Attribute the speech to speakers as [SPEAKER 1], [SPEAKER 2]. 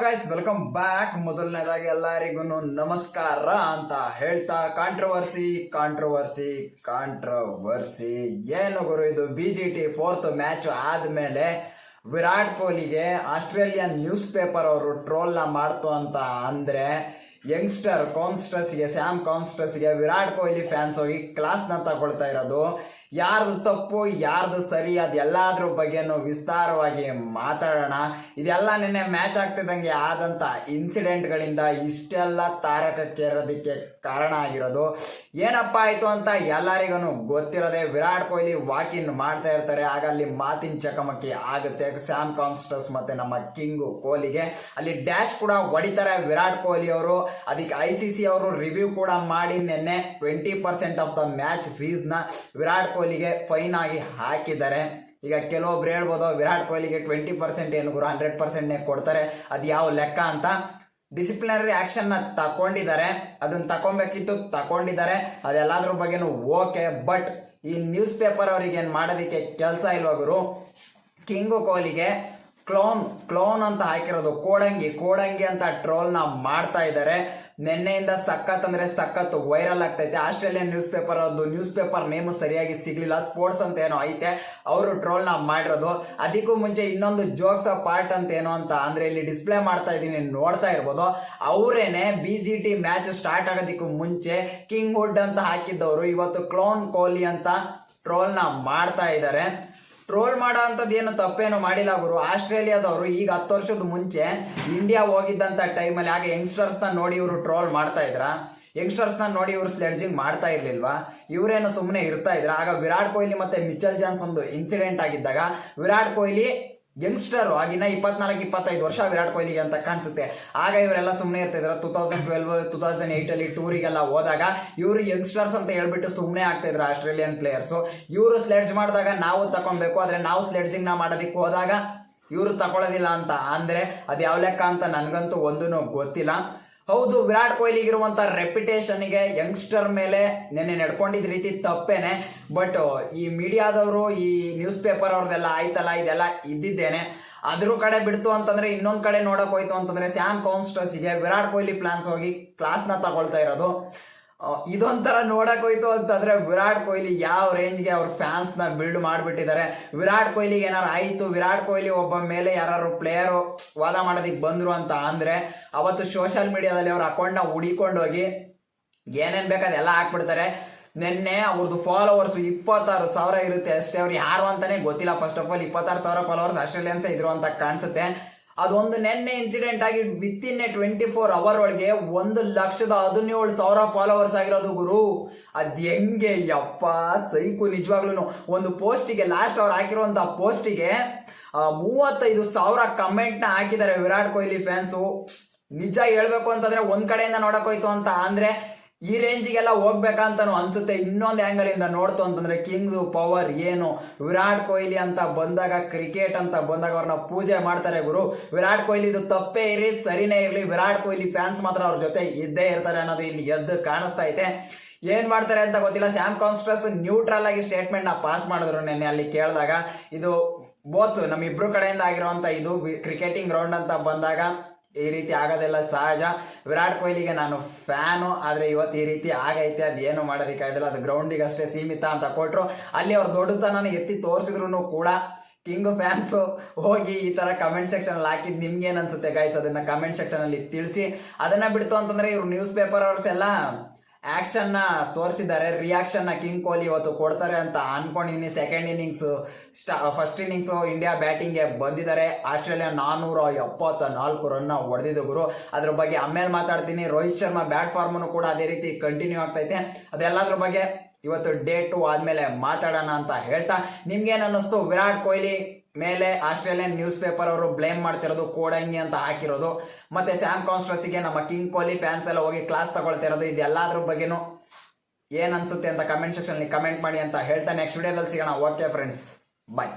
[SPEAKER 1] Guys welcome back ಮೊದಲನೇದಾಗಿ ಎಲ್ಲರಿಗೂ ನಮಸ್ಕಾರ ಅಂತ ಹೇಳ್ತಾ ಕಾಂಟ್ರವರ್ಸಿ ಕಾಂಟ್ರವರ್ಸಿ ಕಾಂಟ್ರವರ್ಸಿ ಏನು ಗುರು ಇದು B G T fourth match ಆದಮೇಲೆ ವಿರಾಟ್ ಕೊಹ್ಲಿಗೆ ಆಸ್ಟ್ರೇಲಿಯನ್ ನ್ಯೂಸ್ ಪೇಪರ್ ಅವರು ಟ್ರೋಲ್ನ ಮಾಡ್ತು ಅಂತ ಅಂದರೆ ಯಂಗ್ಸ್ಟರ್ ಕಾನ್ಸ್ಟಸ್ಗೆ ಸ್ಯಾಮ್ ಕಾನ್ಸ್ಟಸ್ಗೆ ವಿರಾಟ್ ಕೊಹ್ಲಿ ಫ್ಯಾನ್ಸ್ ಹೋಗಿ ಕ್ಲಾಸ್ನ ತಗೊಳ್ತಾ ಇರೋದು. ಯಾರ್ದು ತಪ್ಪು, ಯಾರ್ದು ಸರಿ, ಅದೆಲ್ಲದ್ರ ಬಗ್ಗೆನೂ ವಿಸ್ತಾರವಾಗಿ ಮಾತಾಡೋಣ. ಇದೆಲ್ಲ ನಿನ್ನೆ ಮ್ಯಾಚ್ ಆಗ್ತಿದ್ದಂಗೆ ಆದಂತ ಇನ್ಸಿಡೆಂಟ್ಗಳಿಂದ ಇಷ್ಟೆಲ್ಲ ತಾರಕಕ್ಕೇರೋದಕ್ಕೆ ಕಾರಣ ಆಗಿರೋದು. ಏನಪ್ಪ ಆಯ್ತು ಅಂತ ಎಲ್ಲರಿಗೂ ಗೊತ್ತಿರೋದೆ ವಿರಾಟ್ ಕೊಹ್ಲಿ ವಾಕಿನ್ ಮಾಡ್ತಾ ಇರ್ತಾರೆ. ಆಗ ಅಲ್ಲಿ ಮಾತಿನ ಚಕಮಕಿ ಆಗುತ್ತೆ. ಸ್ಯಾಮ್ ಕಾನ್ಸ್ಟಸ್ ಮತ್ತೆ ನಮ್ಮ ಕಿಂಗು ಕೊಹ್ಲಿಗೆ. ಅಲ್ಲಿ ಡ್ಯಾಶ್ ಕೂಡ ಹೊಡಿತಾರೆ ವಿರಾಟ್ ಕೊಹ್ಲಿ ಅವರು. ಅದಕ್ಕೆ ಐ ಸಿ ಸಿ ಅವರು ರಿವ್ಯೂ ಕೂಡ ಮಾಡಿ ನಿನ್ನೆ twenty percent of the match ಫೀಸ್ನ Virat ಕೊಹ್ಲಿಗೆ ಫೈನ್ ಆಗಿ ಹಾಕಿದ್ದಾರೆ ಈಗ ಕೆಲವೊಬ್ರು ಹೇಳ್ಬೋದು, ವಿರಾಟ್ ಕೊಹ್ಲಿಗೆ ಟ್ವೆಂಟಿ ಪರ್ಸೆಂಟ್ ಏನು ಗುರು ಹಂಡ್ರೆಡ್ ಪರ್ಸೆಂಟ್ನೇ ಕೊಡ್ತಾರೆ, ಅದು ಯಾವ ಲೆಕ್ಕ ಅಂತ. ಡಿಸಿಪ್ಲಿನರಿ ಆಕ್ಷನ್ನ ತಕೊಂಡಿದ್ದಾರೆ, ಅದನ್ನ ತಕೊಬೇಕಿತ್ತು, ತಕೊಂಡಿದ್ದಾರೆ, ಅದೆಲ್ಲದ್ರ ಬಗ್ಗೆನೂ ಓಕೆ ಬಟ್ ಈ ನ್ಯೂಸ್ ಪೇಪರ್ ಅವ್ರಿಗೆ ಏನು ಮಾಡೋದಕ್ಕೆ ಕೆಲಸ ಇಲ್ವಾ ಕಿಂಗು ಕೊಹ್ಲಿಗೆ ಕ್ಲೋನ್ ಕ್ಲೋನ್ ಅಂತ ಹಾಕಿರೋದು ಕೋಡಂಗಿ ಕೋಡಂಗಿ ಅಂತ ಟ್ರೋಲ್ನ ಮಾಡ್ತಾ ಇದ್ದಾರೆ. ನಿನ್ನೆಯಿಂದ ಸಖತ್ ಅಂದ್ರೆ ಸಖತ್ ವೈರಲ್ ಆಗ್ತೈತೆ. ಆಸ್ಟ್ರೇಲಿಯನ್ ನ್ಯೂಸ್ ಪೇಪರ್ ಅವ್ರದ್ದು ನ್ಯೂಸ್ ಪೇಪರ್ ನೇಮ್ ಸರಿಯಾಗಿ ಸಿಗ್ಲಿಲ್ಲ. ಸ್ಪೋರ್ಟ್ಸ್ ಅಂತ ಏನೋ ಐತೆ. ಅವರು ಟ್ರೋಲ್ನ ಮಾಡಿರೋದು. ಅದಕ್ಕೂ ಮುಂಚೆ ಇನ್ನೊಂದು ಜೋಕ್ಸ್ ಪಾರ್ಟ್ ಅಂತ ಏನೋ ಅಂತ ಅಂದ್ರೆ ಇಲ್ಲಿ ಡಿಸ್ಪ್ಲೇ ಮಾಡ್ತಾ ಇದ್ದೀನಿ. ನೋಡ್ತಾ ಇರ್ಬೋದು. ಅವರೇನೆ B G T match start ಆಗೋದಕ್ಕೂ ಮುಂಚೆ ಕಿಂಗ್ ಹುಡ್ ಅಂತ ಹಾಕಿದ್ದವರು. ಇವತ್ತು ಕ್ಲೋನ್ ಕೊಹ್ಲಿ ಅಂತ ಟ್ರೋಲ್ನ ಮಾಡ್ತಾ ಇದ್ದಾರೆ. ಟ್ರೋಲ್ ಮಾಡೋ ಅಂಥದ್ದು ಏನು ತಪ್ಪೇನು ಮಾಡಿಲ್ಲ ಅವರು ಆಸ್ಟ್ರೇಲಿಯಾದವರು ಈಗ ಹತ್ತು ವರ್ಷದ ಮುಂಚೆ ಇಂಡಿಯಾ ಹೋಗಿದ್ದಂಥ ಟೈಮಲ್ಲಿ ಆಗ ಯಂಗ್ಸ್ಟರ್ಸ್ನ ನೋಡಿ ಇವರು ಟ್ರೋಲ್ ಮಾಡ್ತಾ ಇದ್ರ? ಯಂಗ್ಸ್ಟರ್ಸ್ನ ನೋಡಿ ಇವರು ಸ್ಲೆಡ್ಜಿಂಗ್ ಮಾಡ್ತಾ ಇರಲಿಲ್ವಾ? ಇವರೇನು ಸುಮ್ಮನೆ ಇರ್ತಾ ಇದ್ರ? ಆಗ ವಿರಾಟ್ ಕೊಹ್ಲಿ ಮತ್ತು ಮಿಚಲ್ ಜಾನ್ಸ್ ಒಂದು ಇನ್ಸಿಡೆಂಟ್ ಆಗಿದ್ದಾಗ ವಿರಾಟ್ ಕೊಹ್ಲಿ ಯಂಗ್ಸ್ಟರ್ ಆಗಿನ ಇಪ್ಪತ್ನಾಲ್ಕು, ಇಪ್ಪತ್ತೈದು ವರ್ಷ ವಿರಾಟ್ ಕೊಹ್ಲಿಗೆ ಅಂತ ಕಾಣಿಸುತ್ತೆ. ಆಗ ಇವರೆಲ್ಲ ಸುಮ್ಮನೆ ಇರ್ತಿದ್ರು. Two thousand twelve two thousand ಏಯ್ಟಲ್ಲಿ ಟೂರಿಗೆಲ್ಲ ಹೋದಾಗ ಇವರು ಯಂಗ್ಸ್ಟರ್ಸ್ ಅಂತ ಹೇಳ್ಬಿಟ್ಟು ಸುಮ್ಮನೆ ಆಗ್ತಿದ್ರು ಆಸ್ಟ್ರೇಲಿಯನ್ ಪ್ಲೇಯರ್ಸು ಇವರು ಸ್ಲೆಡ್ಜ್ ಮಾಡಿದಾಗ ನಾವು ತಗೊಬೇಕು ಆದರೆ ನಾವು ಸ್ಲೆಡ್ಜಿಂಗ್ನ ಮಾಡೋದಕ್ಕೆ ಹೋದಾಗ ಇವರು ತಗೊಳ್ಳೋದಿಲ್ಲ ಅಂತ. ಅಂದರೆ ಅದು ಯಾವ ಲೆಕ್ಕ ಅಂತ ನನಗಂತೂ ಒಂದೂ ಗೊತ್ತಿಲ್ಲ. ಹೌದು, ವಿರಾಟ್ ಕೊಹ್ಲಿಗಿರುವಂತ ರೆಪ್ಯುಟೇಷನ್ಗೆ ಯಂಗ್ಸ್ಟರ್ ಮೇಲೆ ನೆನ್ನೆ ನಡ್ಕೊಂಡಿದ್ದ ರೀತಿ ತಪ್ಪೇನೆ. ಬಟ್ ಈ ಮೀಡಿಯಾದವರು, ಈ ನ್ಯೂಸ್ ಪೇಪರ್ ಅವ್ರದ್ದೆಲ್ಲ ಆಯ್ತಲ್ಲ, ಇದೆಲ್ಲ ಇದ್ದಿದ್ದೇನೆ. ಅದ್ರ ಕಡೆ ಬಿಡ್ತು ಅಂತಂದ್ರೆ, ಇನ್ನೊಂದ್ ಕಡೆ ನೋಡಕ್ ಹೋಯ್ತು ಅಂತಂದ್ರೆ ಸ್ಯಾಮ್ ಕಾನ್ಸ್ಟಸ್ಗೆ ವಿರಾಟ್ ಕೊಹ್ಲಿ ಪ್ಲಾನ್ಸ್ ಹೋಗಿ ಕ್ಲಾಸ್ನ ತಗೊಳ್ತಾ ಇರೋದು. ಇದೊಂಥರ ನೋಡಕ್ ಹೋಯ್ತು ಅಂತಂದ್ರೆ ವಿರಾಟ್ ಕೊಹ್ಲಿ ಯಾವ ರೇಂಜ್ಗೆ ಅವ್ರ ಫ್ಯಾನ್ಸ್ನ ಬಿಲ್ಡ್ ಮಾಡಿಬಿಟ್ಟಿದ್ದಾರೆ. ವಿರಾಟ್ ಕೊಹ್ಲಿಗೆ ಏನಾರು ಆಯಿತು? ವಿರಾಟ್ ಕೊಹ್ಲಿ ಒಬ್ಬ ಮೇಲೆ ಯಾರು ಪ್ಲೇಯರು ವಾದ ಮಾಡೋದಕ್ಕೆ ಬಂದರು ಅಂತ ಅಂದರೆ ಅವತ್ತು ಸೋಷಿಯಲ್ ಮೀಡಿಯಾದಲ್ಲಿ ಅವ್ರ ಅಕೌಂಟ್ನ ಏನೇನು ಏನೇನ್ ಬೇಕಾದೆಲ್ಲ ಹಾಕ್ಬಿಡ್ತಾರೆ. ನಿನ್ನೆ ಅವ್ರದ್ದು ಫಾಲೋವರ್ಸ್ ಇಪ್ಪತ್ತಾರು ಸಾವಿರ ಇರುತ್ತೆ ಅಷ್ಟೇ. ಅವ್ರು ಯಾರು ಅಂತಾನೆ ಗೊತ್ತಿಲ್ಲ. ಫಸ್ಟ್ ಆಫ್ ಆಲ್ ಇಪ್ಪತ್ತಾರು ಸಾವಿರ ಫಾಲೋವರ್ಸ್ ಆಸ್ಟ್ರೇಲಿಯನ್ಸ್ ಇದ್ರು ಅಂತ ಕಾಣಿಸುತ್ತೆ. ಅದೊಂದು ನೆನ್ನೆ ಇನ್ಸಿಡೆಂಟ್ ಆಗಿ within a twenty four hour ಒಳಗೆ ಒಂದು ಲಕ್ಷದ ಹದಿನೇಳು ಸಾವಿರ ಫಾಲೋವರ್ಸ್ ಆಗಿರೋದು ಗುರು. ಅದ್ ಹೆಂಗೆ ಯಪ್ಪ, ಸೈಕು ನಿಜವಾಗ್ಲೂ ಒಂದು ಪೋಸ್ಟಿಗೆ ಲಾಸ್ಟ್ ಅವ್ರು ಹಾಕಿರುವಂತ ಪೋಸ್ಟಿಗೆ ಮೂವತ್ತೈದು ಸಾವಿರ ಕಮೆಂಟ್ನ ಹಾಕಿದ್ದಾರೆ ವಿರಾಟ್ ಕೊಹ್ಲಿ ಫ್ಯಾನ್ಸು ನಿಜ ಹೇಳ್ಬೇಕು ಅಂತಂದ್ರೆ ಒಂದ್ ಕಡೆಯಿಂದ ನೋಡಕ್ ಹೋಯ್ತು ಅಂತ. ಅಂದ್ರೆ ಈ ರೇಂಜಿಗೆಲ್ಲ ಹೋಗ್ಬೇಕಂತನೂ ಅನ್ಸುತ್ತೆ. ಇನ್ನೊಂದು ಆಂಗಲ್ ಇಂದ ನೋಡ್ತು ಅಂತಂದ್ರೆ ಕಿಂಗ್ ಪವರ್ ಏನು? ವಿರಾಟ್ ಕೊಹ್ಲಿ ಅಂತ ಬಂದಾಗ ಕ್ರಿಕೆಟ್ ಅಂತ ಬಂದಾಗ ಅವ್ರನ್ನ ಪೂಜೆ ಮಾಡ್ತಾರೆ ಗುರು. ವಿರಾಟ್ ಕೊಹ್ಲಿದು ತಪ್ಪೇ ಇರಲಿ, ಸರಿನೇ ಇರಲಿ. ವಿರಾಟ್ ಕೊಹ್ಲಿ ಫ್ಯಾನ್ಸ್ ಮಾತ್ರ ಅವ್ರ ಜೊತೆ ಇದ್ದೇ ಇರ್ತಾರೆ ಅನ್ನೋದು ಇಲ್ಲಿ ಎದ್ದು ಕಾಣಿಸ್ತಾ ಐತೆ ಏನ್ ಮಾಡ್ತಾರೆ ಅಂತ ಗೊತ್ತಿಲ್ಲ. ಸ್ಯಾಮ್ ಕಾನ್ಸ್ಟ್ರಸ್ ನ್ಯೂಟ್ರಲ್ ಆಗಿ ಸ್ಟೇಟ್ಮೆಂಟ್ನ ಪಾಸ್ ಮಾಡಿದ್ರು ನೆನ್ನೆ ಅಲ್ಲಿ ಕೇಳಿದಾಗ. ಇದು ಬೋತ್ ನಮ್ಮಿಬ್ರು ಕಡೆಯಿಂದ ಆಗಿರುವಂತ ಇದು ಕ್ರಿಕೆಟಿಂಗ್ ಗ್ರೌಂಡ್ ಅಂತ ಬಂದಾಗ. ಈ ರೀತಿ ಆಗೋದೆಲ್ಲ ಸಹಜ. ವಿರಾಟ್ ಕೊಹ್ಲಿಗೆ ನಾನು ಫ್ಯಾನು, ಆದರೆ ಇವತ್ತು ಈ ರೀತಿ ಆಗೈತೆ, ಅದು ಏನು ಮಾಡೋದಕ್ಕಾಗದಿಲ್ಲ ಅದು ಗ್ರೌಂಡಿಗೆ ಅಷ್ಟೇ ಸೀಮಿತ ಅಂತ ಕೊಟ್ಟರು ಅಲ್ಲಿ ಅವ್ರು ದೊಡ್ಡತನ ಎತ್ತಿ ತೋರಿಸಿದ್ರು ಕೂಡ ಕಿಂಗ್ ಫ್ಯಾನ್ಸು ಹೋಗಿ ಈ ಥರ ಕಮೆಂಟ್ ಸೆಕ್ಷನಲ್ಲಿ ಹಾಕಿದ್ದು ನಿಮ್ಗೇನು ನಿಮ್ಗೆ ಏನ್ ಅನ್ಸುತ್ತೆ ಗೈಸ್ ಅದನ್ನ ಕಮೆಂಟ್ ಸೆಕ್ಷನಲ್ಲಿ ತಿಳಿಸಿ. ಅದನ್ನು ಬಿಡ್ತು ಅಂತಂದರೆ ಇವರು ನ್ಯೂಸ್ ಪೇಪರ್ ಅವರ್ಸ್ ಎಲ್ಲ ಆಕ್ಷನ್ನ ತೋರಿಸಿದ್ದಾರೆ. ರಿಯಾಕ್ಷನ್ನ ಕಿಂಗ್ ಕೊಹ್ಲಿ ಇವತ್ತು ಕೊಡ್ತಾರೆ ಅಂತ ಅನ್ಕೊಂಡಿದ್ದೀನಿ second innings first innings India ಬ್ಯಾಟಿಂಗ್ಗೆ ಬಂದಿದ್ದಾರೆ. ಆಸ್ಟ್ರೇಲಿಯಾ ನಾನೂರ ಎಪ್ಪತ್ತ ನಾಲ್ಕು ರನ್ ಹೊಡೆದಿದ್ದು ಗುರು. ಅದ್ರ ಬಗ್ಗೆ ಆಮೇಲೆ ಮಾತಾಡ್ತೀನಿ. ರೋಹಿತ್ ಶರ್ಮಾ ಬ್ಯಾಟ್ ಫಾರ್ಮ್ ಕೂಡ ಅದೇ ರೀತಿ ಕಂಟಿನ್ಯೂ ಆಗ್ತೈತೆ. ಅದೆಲ್ಲದ್ರ ಬಗ್ಗೆ ಇವತ್ತು ಡೇ ಟು ಆದ್ಮೇಲೆ ಮಾತಾಡೋಣ ಅಂತ ಹೇಳ್ತಾ, ನಿಮ್ಗೇನು ಅನ್ನಿಸ್ತು? ವಿರಾಟ್ ಕೊಹ್ಲಿ ಮೇಲೆ ಆಸ್ಟ್ರೇಲಿಯನ್ ನ್ಯೂಸ್ ಪೇಪರ್ ಅವರು ಬ್ಲೇಮ್ ಮಾಡ್ತಿರೋದು ಕೋಡಂಗಿ ಅಂತ ಹಾಕಿರೋದು. ಮತ್ತೆ ಸ್ಯಾಮ್ ಕಾನ್ಸ್ಟ್ರಸಿಗೆ ನಮ್ಮ ಕಿಂಗ್ ಕೊಹ್ಲಿ ಫ್ಯಾನ್ಸ್ ಎಲ್ಲ ಹೋಗಿ ಕ್ಲಾಸ್ ತಗೊಳ್ತಿರೋದು, ಇದೆಲ್ಲದ್ರ ಬಗ್ಗೆನೂ ಏನ್ ಅನ್ಸುತ್ತೆ ಅಂತ ಕಮೆಂಟ್ ಸೆಕ್ಷನ್ ಕಮೆಂಟ್ ಮಾಡಿ ಅಂತ ಹೇಳ್ತಾ ನೆಕ್ಸ್ಟ್ ವಿಡಿಯೋದಲ್ಲಿ ಸಿಗೋಣ. Okay friends bye